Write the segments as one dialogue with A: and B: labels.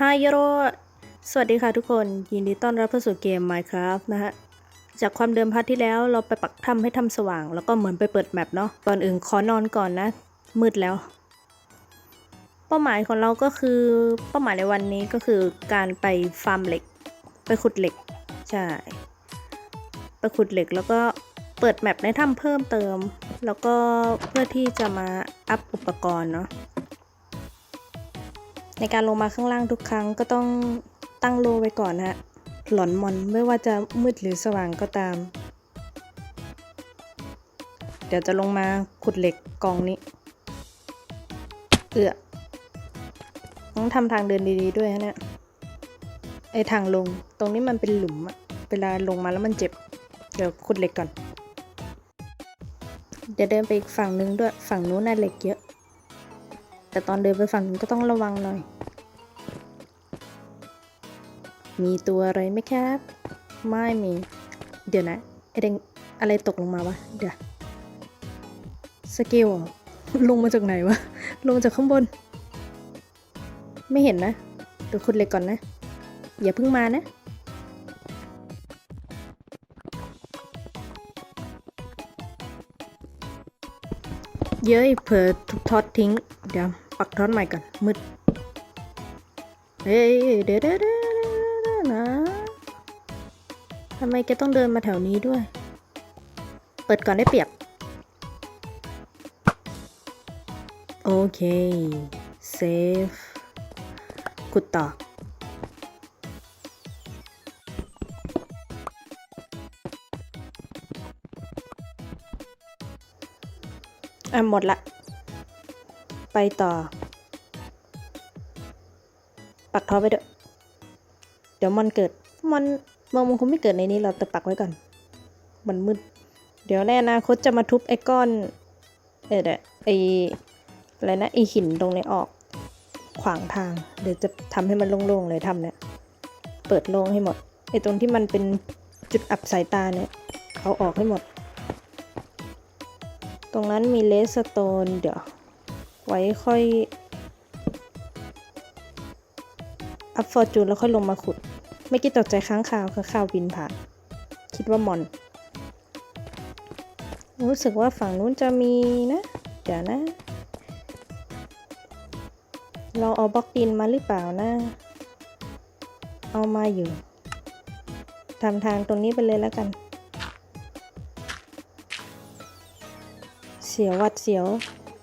A: ฮายโรสวัสดีค่ะทุกคน ยินดีต้อนรับเข้าสู่เกม Minecraft นะฮะ จากความเดิมพาร์ทที่แล้วเราไปปักถ้ำให้ถ้ำสว่าง แล้วก็เหมือนไปเปิดแมปเนาะก่อนอื่นขอนอนก่อนนะ มืดแล้ว เป้าหมายของเราก็คือเป้าหมายในวันนี้ก็คือการไปฟาร์มเหล็ก ไปขุดเหล็ก ใช่ ไปขุดเหล็กแล้วก็เปิดแมปในถ้ำเพิ่มเติม แล้วก็เพื่อที่จะมาอัพอุปกรณ์เนาะ ในการลงมาข้างล่างทุกครั้งก็ต้องตั้งโลไว้ก่อนนะฮะหลอนมอนไม่ว่าจะมืดหรือสว่างก็ตาม เดี๋ยวจะลงมาขุดเหล็กกองนี้ เอือต้องทำทางเดินดีๆด้วยนะเนี่ยไอทางลงตรงนี้มันเป็นหลุมอะเวลาลงมาแล้วมันเจ็บ เดี๋ยวขุดเหล็กก่อน เดี๋ยวเดินไปอีกฝั่งนึงด้วยฝั่งนู้นน่ะเหล็กเยอะ แต่ตอนเดินไปฝั่งนู้นก็ต้องระวังหน่อย มีตัวอะไรไหมครับ ไม่มี เดี๋ยวนะไอเดงอะไรตกลงมาวะ เดี๋ยวสเกลลงมาจากไหนวะ ลงมาจากข้างบน ไม่เห็นนะเดี๋ยวขุดเล็กก่อนนะ อย่าเพิ่งมานะเย้ยเผลอทุกทอดทิ้ง เดี๋ยว ปักทอดใหม่ก่อนมืดเฮ้ยเดี๋ยวเดี๋ยวเดี๋ยวเดี๋ยวนะทำไมแกต้องเดินมาแถวนี้ด้วย เปิดก่อนได้เปรียบ โอเค เซฟขุดต่ออะหมดละ ไปต่อ ปักท้อไปเด้อเดี๋ยวมันเกิดมันมันมันคงไม่เกิดในนี้เราแต่ปักไว้ก่อน มันมืด เดี๋ยวในอนาคตจะมาทุบไอ้ก้อน เออเดี๋ยวไอ้อะไรนะไอ้หินตรงนี้ออก ขวางทาง เดี๋ยวจะทำให้มันโล่งๆเลยทำเนี่ย เปิดโล่งให้หมด ไอ้ตรงที่มันเป็นจุดอับสายตาเนี่ย เอาออกให้หมด ตรงนั้นมีเลสโตน เดี๋ยว ไว้ค่อย อัพฟอร์จูนแล้วค่อยลงมาขุด ไม่กี่ตกใจค้างคาวคือข้าวบินผ่าน คิดว่ามอน รู้สึกว่าฝั่งนู้นจะมีนะ เดี๋ยวนะ เราเอาบล็อกดินมาหรือเปล่านะ เอามาอยู่ทำทางตรงนี้ไปเลยแล้วกัน เสียววัดเสียว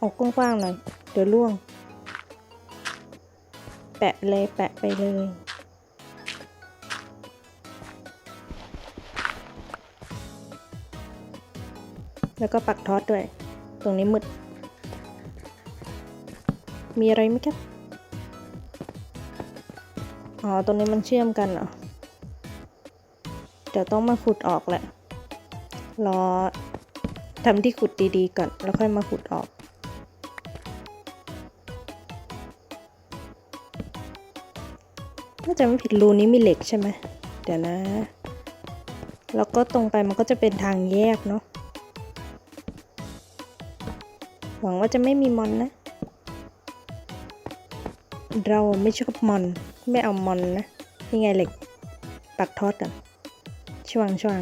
A: ออกกว้างๆหน่อย เดี๋ยวล่วง แปะเลยแปะไปเลย แล้วก็ปักทอดด้วย ตรงนี้มืด มีอะไรไหมครับ อ๋อ ตรงนี้มันเชื่อมกันเหรอ เดี๋ยวต้องมาขุดออกแหละ รอทำที่ขุดดีๆก่อน แล้วค่อยมาขุดออก ถ้าจะไม่ผิดรูนี้มีเหล็กใช่ไหมเดี๋ยวนะ แล้วก็ตรงไปมันก็จะเป็นทางแยกเนาะหวังว่าจะไม่มีมอนนะ เราไม่ชอบมอน ไม่เอามอนนะนี่ไงเหล็กปักทอดกันช่วงช่วง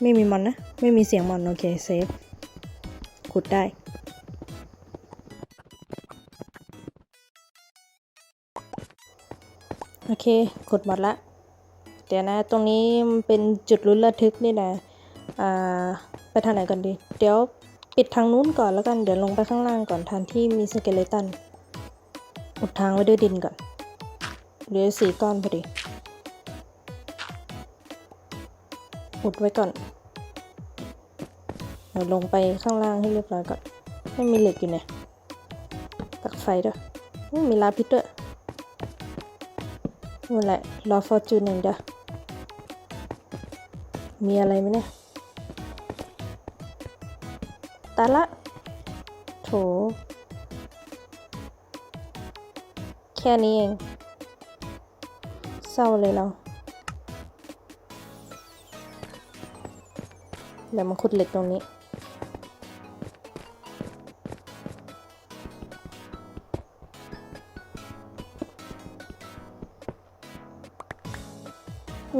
A: ไม่มีมอนนะ ไม่มีเสียงมอน โอเค เซฟขุดได้ เคขุดหมดละ เดี๋ยวนะ ตรงนี้มันเป็นจุดลุ้นระทึกนี่นะอ่าไปทางไหนก่อนดี เดี๋ยวปิดทางนู้นก่อนแล้วกัน เดี๋ยวลงไปข้างล่างก่อนทางที่มีสเกเลตัน อุดทางไว้ด้วยดินก่อน เหลือสีก้อนพอดี อุดไว้ก่อนเดี๋ยวลงไปข้างล่างให้เรียบร้อยก่อน ไม่มีเหล็กอยู่เนี่ยตักไฟด้วยไม่มีลาพิษด้วย นั่นแหละ รอฟอร์จูนหนึ่างเดียวมีอะไรไหมเนี่ยตาละ โถ แค่นี้เอง เศร้าเลยเราเดี๋ยวมาขุดเหล็กตรงนี้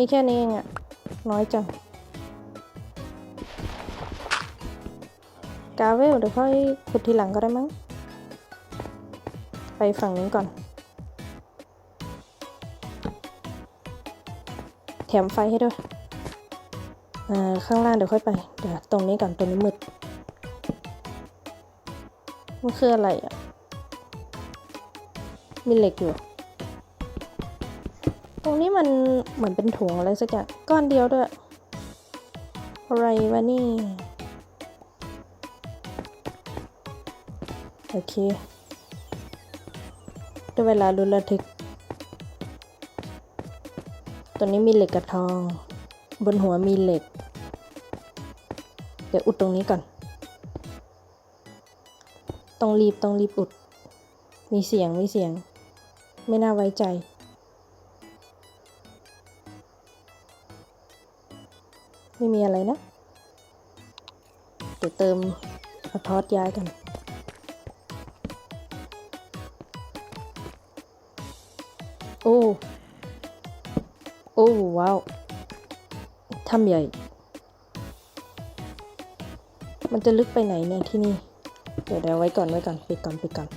A: มีแค่นี้เองอะน้อยจังกาเวลเดี๋ยวค่อยขุดทีหลังก็ได้มั้ง ไปฝั่งนี้ก่อน แถมไฟให้ด้วยอ่าข้างล่างเดี๋ยวค่อยไป เดี๋ยวตรงนี้ก่อนตรงนี้มืด มันคืออะไรอะ มีเหล็กอยู่ ตรงนี้มันเหมือนเป็นถุงอะไรสักอย่างก้อนเดียวด้วย อะไรวะนี่ โอเคด้เวลาลุ้นระทึกตัวนี้มีเหล็กกับทอง บนหัวมีเหล็ก เดี๋ยวอุดตรงนี้ก่อน ต้องรีบต้องรีบอุด มีเสียงมีเสียง ไม่น่าไว้ใจ ไม่มีอะไรนะ เดี๋ยวเติมเอาทอดย้ายกันโอ้โอ้ว้าวถ้ำใหญ่ มันจะลึกไปไหนเนี่ยที่นี่ เดี๋ยวเดี๋ยวไว้ก่อนไว้ก่อนปิดก่อนปิดก่อน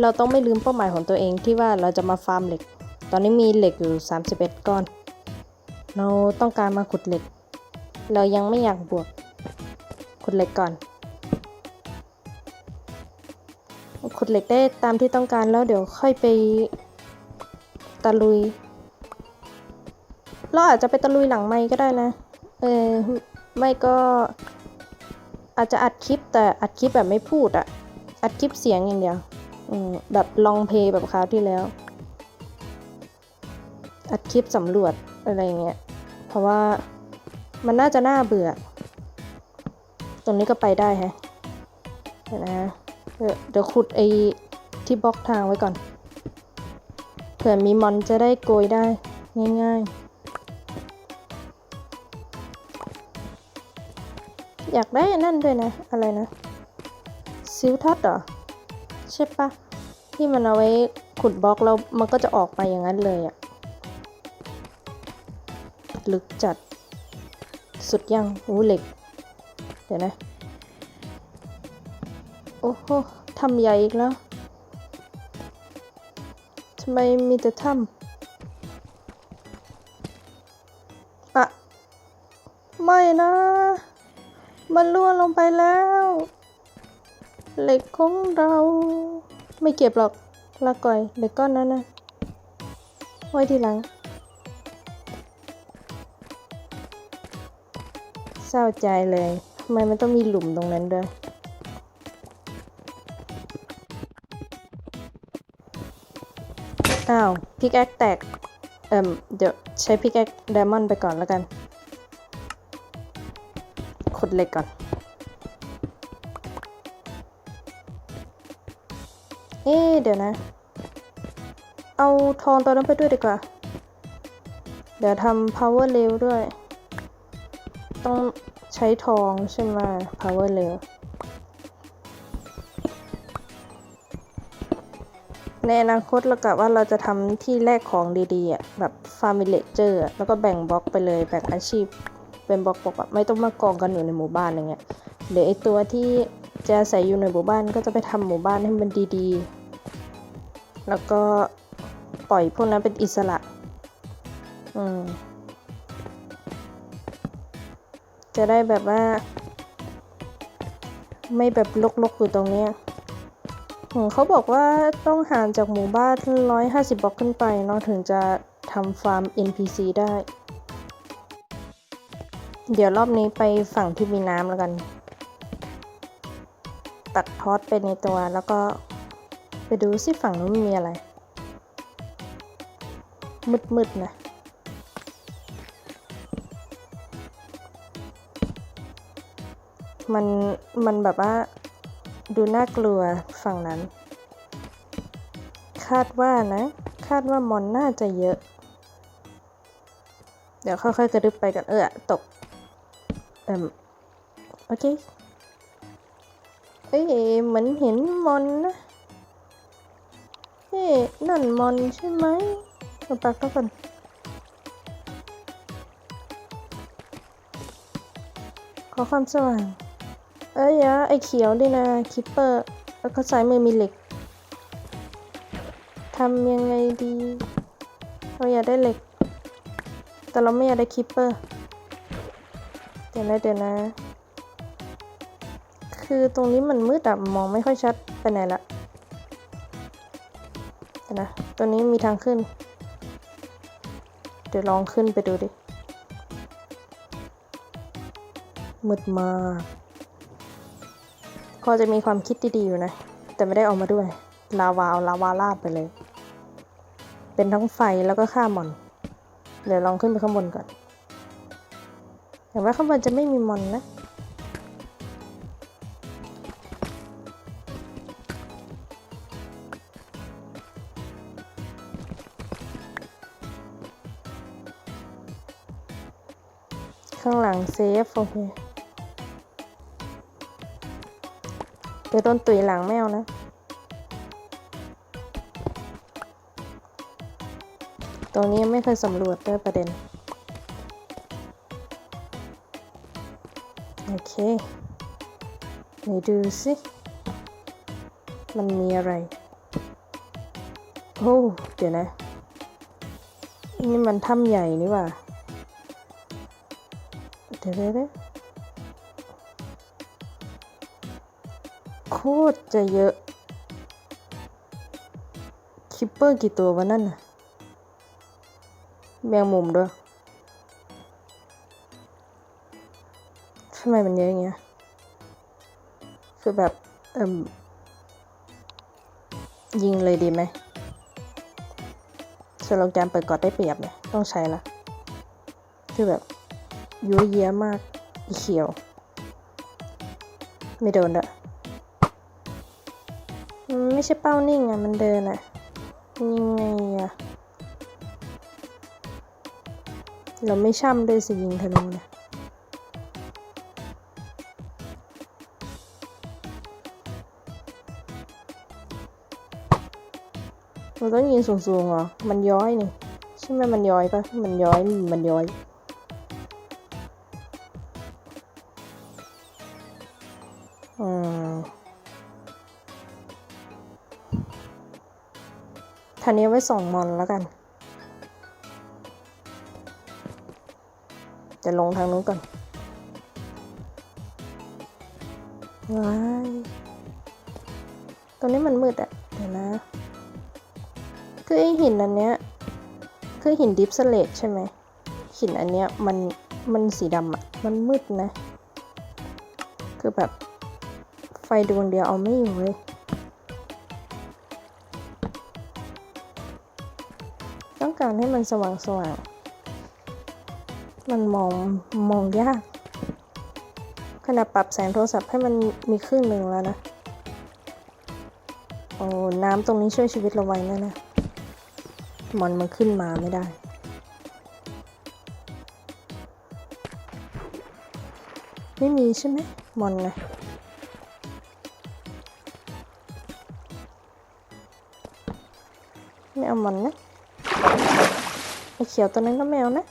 A: เราต้องไม่ลืมเป้าหมายของตัวเองที่ว่าเราจะมาฟาร์มเหล็ก ตอนนี้มีเหล็กอยู่ 31 ก้อน เราต้องการมาขุดเหล็ก เรายังไม่อยากบวก ขุดเหล็กก่อน ขุดเหล็กได้ตามที่ต้องการแล้วเดี๋ยวค่อยไปตะลุย เราอาจจะไปตะลุยหลังไม้ก็ได้นะ เออไม่ก็อาจจะอัดคลิปแต่อัดคลิปแบบไม่พูดอะอัดคลิปเสียงอย่างเดียว แบบลองเพย์แบบคราวที่แล้ว อัดคลิปสำรวจอะไรเงี้ย เพราะว่ามันน่าจะน่าเบื่อ ตรงนี้ก็ไปได้ฮะเดี๋ยวนะเดี๋ยวขุดไอ้ที่บล็อกทางไว้ก่อน เผื่อมีมอนจะได้โกยได้ง่ายๆ อยากได้นนั่นด้วยนะ อะไรนะซิลทัดเหรอ ใช่ปะที่มันเอาไว้ขุดบล็อกแล้วมันก็จะออกมาอย่างนั้นเลยอะลึกจัด สุดยังอู้เหล็ก เดี๋ยวนะ โอ้โหถ้ำใหญ่อีกแล้วทำไมมีแต่ถ้ำอะ ไม่นะ มันล่วงลงไปแล้ว เหล็กของเราไม่เก็บหรอกลาก่อยเหล็กก้อนนั้นนะไว้ทีหลังเศร้าใจเลยทำไมมันต้องมีหลุมตรงนั้นด้วยอ้าวพิกแอคแตก เอ่มเดี๋ยวใช้พิกแอคไดมอนด์ไปก่อนแล้วกันขุดเหล็กก่อน เอ๊ะเดี๋ยวนะ เอาทองตัวนั้นไปด้วยดีกว่า เดี๋ยวทำ power rail ด้วย ต้องใช้ทองใช่ไหม power rail ในอนาคตเรากะว่าเราจะทำที่แลกของดีๆอะแบบ farm villager อะแล้วก็แบ่งบล็อกไปเลยแบ่งอาชีพ เป็นบล็อกๆแบบไม่ต้องมากองกันอยู่ในหมู่บ้านอย่างเงี้ยเดี๋ยวไอตัวที่จะอาศัยอยู่ในหมู่บ้านก็จะไปทำหมู่บ้านให้มันดีๆ แล้วก็ปล่อยพวกนั้นเป็นอิสระ อืม จะได้แบบว่า ไม่แบบลกๆอยู่ตรงเนี้ยเขาบอกว่าต้องห่างจากหมู่บ้าน 150 บล็อกขึ้นไปเนาะถึงจะทำฟาร์ม NPC ได้ เดี๋ยวรอบนี้ไปฝั่งที่มีน้ำแล้วกัน ตัดทอดไปในตัวแล้วก็ ไปดูสิฝั่งนู้นมีอะไร มืดๆนะ มันมันแบบว่า ดูน่ากลัวฝั่งนั้น คาดว่านะ คาดว่ามอนน่าจะเยอะ เดี๋ยวค่อยๆกระดึบไปกันเออตก เอ่มโอเค เอ้ยเหมือนเห็นมอนนะ ฮ้นั่นมอนใช่ไหมเอาปากเข้าก่อนขอความสว่าง เอ้ยยะไอเขียวดินะคิปเปอร์ แล้วก็ซ้ายมือมีเหล็กทำยังไงดี เราอยากได้เหล็ก แต่เราไม่อยากได้คิปเปอร์ เดี๋ยวนะเดี๋ยวนะ คือตรงนี้มันมืดอะมองไม่ค่อยชัด ไปไหนละ ตัวนี้มีทางขึ้น เดี๋ยวลองขึ้นไปดูดิ มืดมากพอจะมีความคิดดีๆอยู่นะ แต่ไม่ได้เออกมาด้วย ลาวาเอาลาวาลาดไปเลย เป็นทั้งไฟแล้วก็ฆ่ามอน เดี๋ยวลองขึ้นไปข้างบนก่อน แต่ว่าข้างบนจะไม่มีมอนนะ ข้างหลังเซฟโอเคเดี๋ยวโดนตุยหลังแมวนะตรงนี้ยังไม่เคยสำรวจด้วยประเด็น โอเคไหนดูสิ มันมีอะไร โอ้ เดี๋ยวนะ นี่มันถ้ำใหญ่นี่ว่า เดี๋ยวเดี๋ยวเดี๋ยโคตรจะเยอะ คิปเปอร์กี่ตัววะนั่นน่ะ แมงมุมด้วยทำไมมันเยอะอย่างเงี้ยคือแบบ เอิ่ม ยิงเลยดีไหมสโลแกนเปิดกอดได้เปรียบเนี่ยต้องใช้ละคือแบบ ยั่วเยี้ยมากอีเขียว ไม่โดนด้วยไม่ใช่เป้านิ่งอะมันเดินอะยังไงอะเราไม่ช่ำด้วยสิยิงธนูเนี่ยเราต้องยิงสูงๆเหรอ มันย้อยนี่ ใช่ไหมมันย้อยปะมันย้อย มันย้อย ทันนี้ไว้ส่งมอนแล้วกันจะลงทางนู้นก่อนว้ายตรงนี้มันมืดอะเดี๋ยวนะ คือไอหินอันเนี้ย คือหินดิฟสเลตใช่ไหม หินอันเนี้ยมัน มันสีดำอะมันมืดนะ คือแบบไฟดวงเดียวเอาไม่อยู่เลย การให้มันสว่างสว่างมันมองมองยากขนาดปรับแสงโทรศัพท์ให้มันมีครึ่งหนึ่งแล้วนะ โอ้ น้ำตรงนี้ช่วยชีวิตเราไว้นะนะ มอนมันขึ้นมาไม่ได้ ไม่มีใช่ไหมมอนนะไม่เอามันนะ เขียวตัวนั้นก็ไม่เอานะ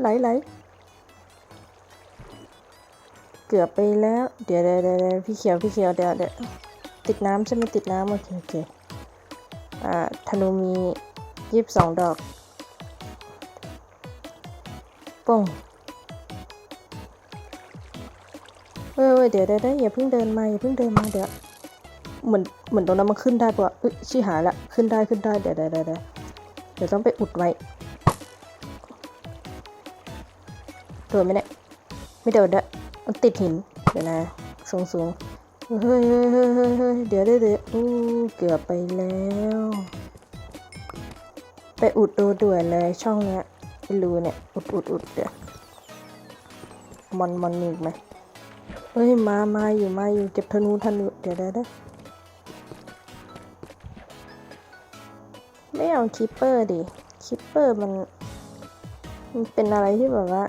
A: ไหลไหลเกือบไปแล้ว เดี๋ยวเดี๋ยวเดี๋ยวพี่เขียวพี่เขียวเดี๋ยวเดี๋ยวติดน้ำใช่ไหมติดน้ำโอเคโอเคอ่าธนูมียี่สิบสองดอกป้งเฮ้ยเฮ้ยเดี๋ยวเดี๋ยวเดี๋ยวอย่าเพิ่งเดินมาอย่าเพิ่งเดินมาเดี๋ยวเหมือนเหมือนตรงนั้นมันขึ้นได้ปะเอ้ยชี้หายละขึ้นได้ขึ้นได้เดี๋ยวเดี๋ยวเดี๋ยว เดี๋ยวต้องไปอุดไว้ โดนไหมเนี่ยไม่โดนเด้อมันติดหิน เดี๋ยวนะ สูงสูงเฮ้ยเฮ้ยเฮ้ยเดี๋ยวเดี๋ยวเดี๋ยอู้เกือบไปแล้ว ไปอุดดูด่วนเลยช่องเนี้ยไอ้รูเนี่ย อุดอุดอุดเดี๋ยวมอนมอนมีอีกไหมเฮ้ย มามาอยู่ มาอยู่ เก็บธนูธนู เดี๋ยวเดี๋ยว ไม่เอาคิปเปอร์ดิคิปเปอร์มัน มันเป็นอะไรที่แบบว่า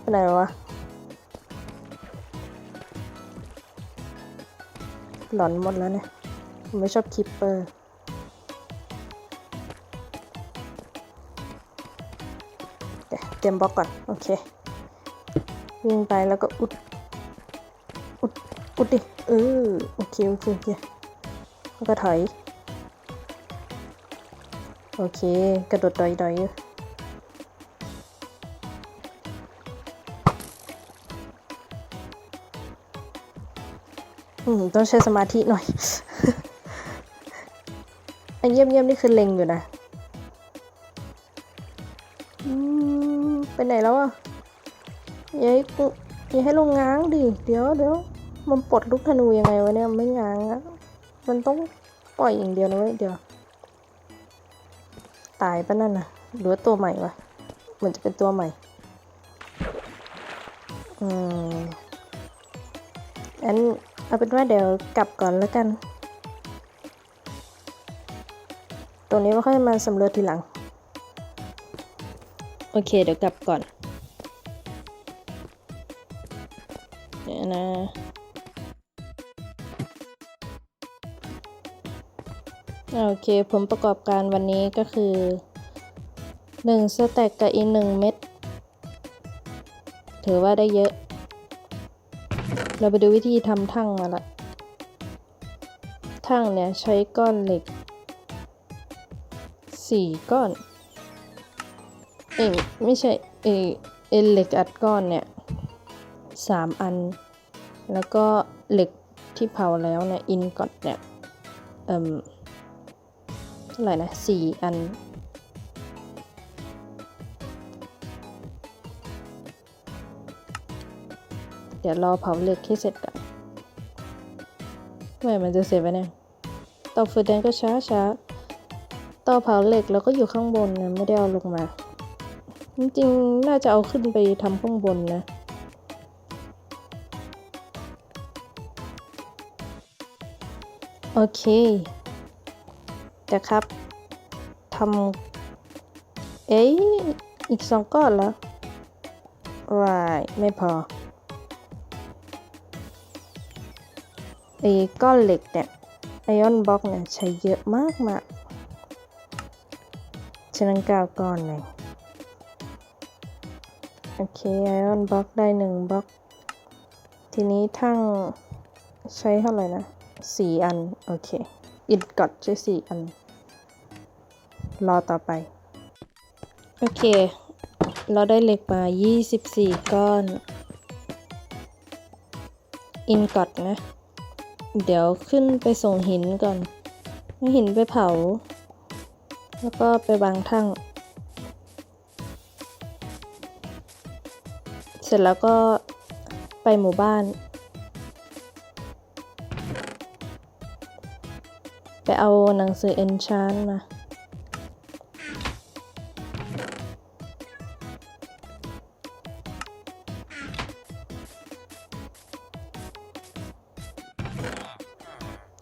A: เป็นอะไรวะ หลอนหมดแล้วเนี่ย ผมไม่ชอบคิปเปอร์เดี๋ยวเตรียมบล็อกก่อน โอเค วิ่งไปแล้วก็อุด อุด อุดดิ เออ โอเค โอเคโอเคแล้วก็ถอย โอเค กระโดดดอยๆอยอืม ต้องใช้สมาธิหน่อยไอ้เยี่ยมเยี่ยมนี่คือเล็งอยู่นะ อืมไปไหนแล้วอะอย่าให้กูอย่าให้ลงง้างดิ เดี๋ยวเดี๋ยวมันปลดลูกธนูยังไงวะเนี่ย ไม่ง้างอะมันต้องปล่อยอย่างเดียวนะเว้ยเดี๋ยว ตายปะนั่นน่ะหรือว่าตัวใหม่วะเหมือนจะเป็นตัวใหม่ อืมอันเอาเป็นว่าเดี๋ยวกลับก่อนแล้วกัน ตรงนี้ไม่ค่อยมาสำรวจทีหลัง โอเค เดี๋ยวกลับก่อน โอเคผลประกอบการวันนี้ก็คือ 1 สแต็กกับอีก 1 เม็ดถือว่าได้เยอะ เราไปดูวิธีทำทั่งมาละทั่งเนี่ยใช้ก้อนเหล็กสี่ก้อน เอ้ยไม่ใช่เออเอเหล็กอัดก้อนเนี่ยสามอัน แล้วก็เหล็กที่เผาแล้วเนี่ยอินกอดเนี่ยเอ่มเท่าไหร่นะสี่อัน เดี๋ยวรอเผาเหล็กให้เสร็จก่อนเมื่อไหร่มันจะเสร็จวะเนี่ยเตาฟืนแดงก็ช้าช้าๆเตาเผาเหล็กแล้วก็อยู่ข้างบนนะไม่ได้เอาลงมา จริงๆ น่าจะเอาขึ้นไปทำข้างบนนะโอเค แต่ครับทำเอ้ยอีกสองก้อนแล้ววายไม่พอไอ้ก้อนเหล็กเนี่ยไอออนบล็อกเนี่ยใช้เยอะมากมากฉะนั้นก้าก้อนเลยโอเคไอออนบล็อกได้หนึ่งบล็อก ทีนี้ทั้งใช้เท่าไหร่นะสี่อัน โอเค อินกอดใช้สี่อัน รอต่อไป โอเค เราได้เหล็กมา 24 ก้อน อินกอดนะ เดี๋ยวขึ้นไปส่งหินก่อนให้หินไปเผา แล้วก็ไปวางทั่งเสร็จแล้วก็ไปหมู่บ้าน ไปเอาหนังสือ enchant มา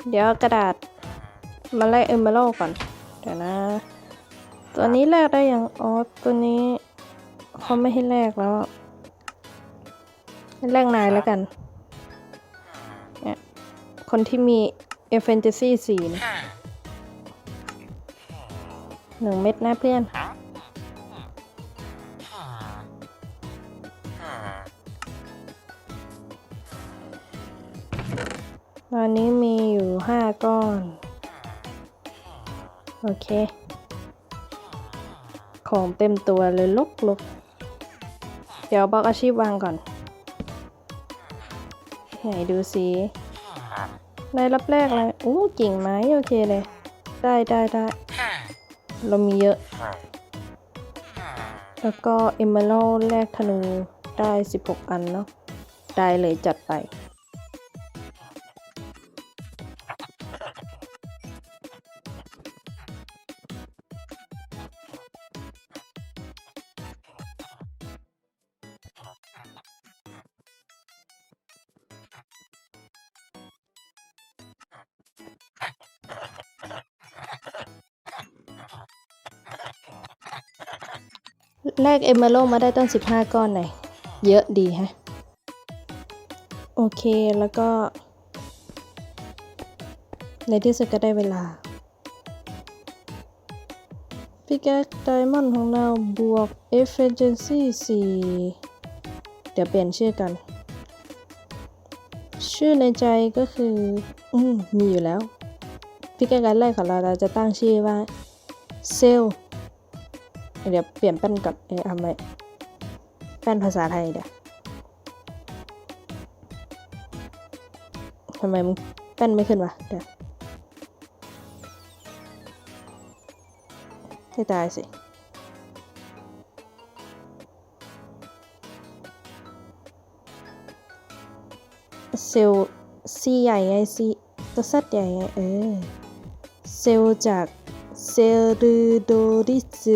A: เดี๋ยวกระดาษมาแลกเอมเมอรัลก่อน เดี๋ยวนะ ตัวนี้แลกได้ยังอ๋อตัวนี้เขาไม่ให้แลกแล้วให้แลกนายแล้วกันเนี่ยคนที่มีเอฟเฟนเจซี่สี่หนึ่งเม็ดนะเพื่อน ห้าก้อน โอเค ของเต็มตัวเลยลกลกเดี๋ยวบล็อกอาชีพวางก่อน ไหนดูสิในรับแรกเลยอู้กิ่งไม้โอเคเลย ได้ได้ได้ เรามีเยอะ แล้วก็เอมเมอรัลแลกธนูได้ 16 อันเนาะ ได้เลยจัดไป แลกเอมเมอรัลมาได้ตั้ง 15 ก้อนไหนเยอะดีฮะ โอเคแล้วก็ ในที่สุดก็ได้เวลาพี่แก๊กไดมอนด์ของเราบวก efficiency 4 เดี๋ยวเปลี่ยนชื่อกัน ชื่อในใจก็คือ อืม มีอยู่แล้วพี่แก๊กแรกของเราเราจะตั้งชื่อว่า เซล เดี๋ยวเปลี่ยนแป้นก่อนเอทำไมแป้นภาษาไทยเดี๋ยวทำไมมึงแป้นไม่ขึ้นวะเดี๋ยวให้ตายสิเซลซีใหญ่ไงซีตัวซัดใหญ่ไงเออเซลจากเซลูโดริส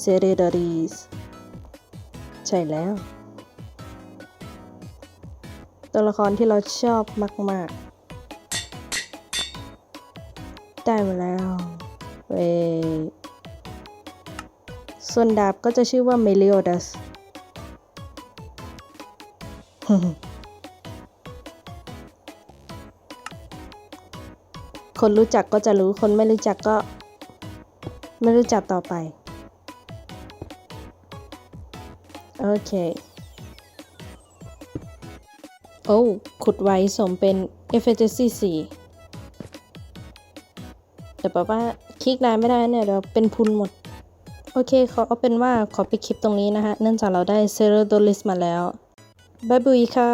A: เซเรดริสใช่แล้ว ตัวละครที่เราชอบมาก ๆ ได้มาแล้ว เวส่วนดาบก็จะชื่อว่าเมลิโอดัสคนรู้จักก็จะรู้ คนไม่รู้จักก็ ไม่รู้จักต่อไป โอเค โอ้ ขุดไว้สมเป็น efficiency 4แต่แบบว่าคลิกนานไม่ได้เนี่ยเดี๋ยวเป็นพุนหมด โอเคขอเอาเป็นว่าขอไปคลิปตรงนี้นะคะเนื่องจากเราได้เซโรโดลิสมาแล้วบายบุยค่ะ